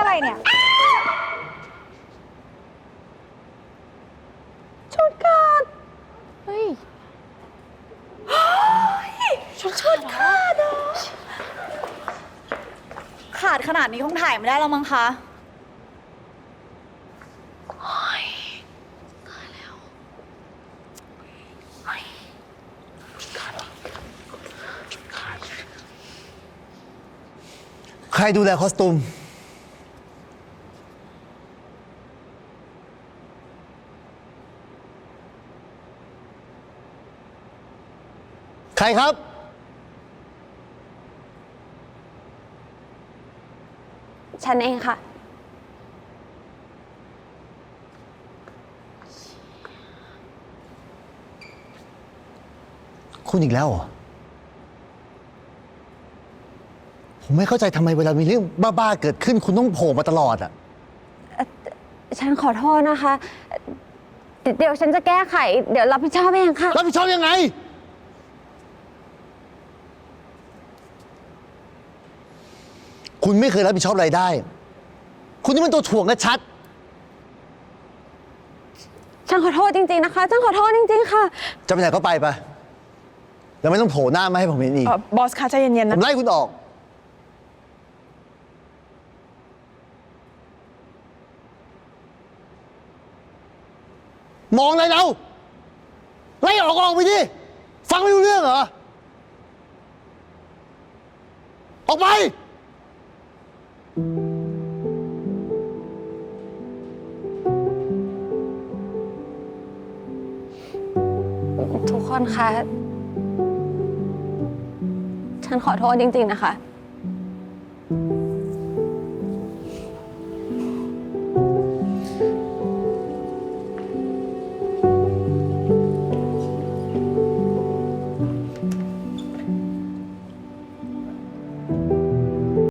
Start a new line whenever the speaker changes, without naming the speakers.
อะไรเนี่ย ชุดขาด
เฮ้ย
ชุดชุดขาดอะขาดขนาดนี้คงถ่ายไม่ได้แล้วมั้งคะ
ใครดูแลคอสตูม ใครครับ
ฉันเองค่ะ
คุณอีกแล้วเหรอ ผมไม่เข้าใจทำไมเวลามีเรื่องบ้าๆเกิดขึ้น คุณต้องโผล่มาตลอดอะ
ฉันขอโทษนะคะ เดี๋ยวเดี๋ยวฉันจะแก้ไข เดี๋ยวรับผิดชอบเองค่ะ
รับผิดชอบยังไง คุณไม่เคยรับผิดชอบอะไรได้ คุณนี่มันตัวถ่วงและชัด
ฉันขอโทษจริงๆนะคะฉันขอโทษจริง ๆ ค่ะ
จะไปไหนก็ไปไปแล้วไม่ต้องโผล่หน้ามาให้ผมเห็นอีก
เอ่อบอสคะใจเย็นๆ
ผ
นะ
มไล่คุณออก มองอะไรเราไล่ออกออกไปดิ ฟังไม่รู้เรื่องเหรอ ออกไป
ทุกคนคะ ฉันขอโทษจริง ๆ นะคะ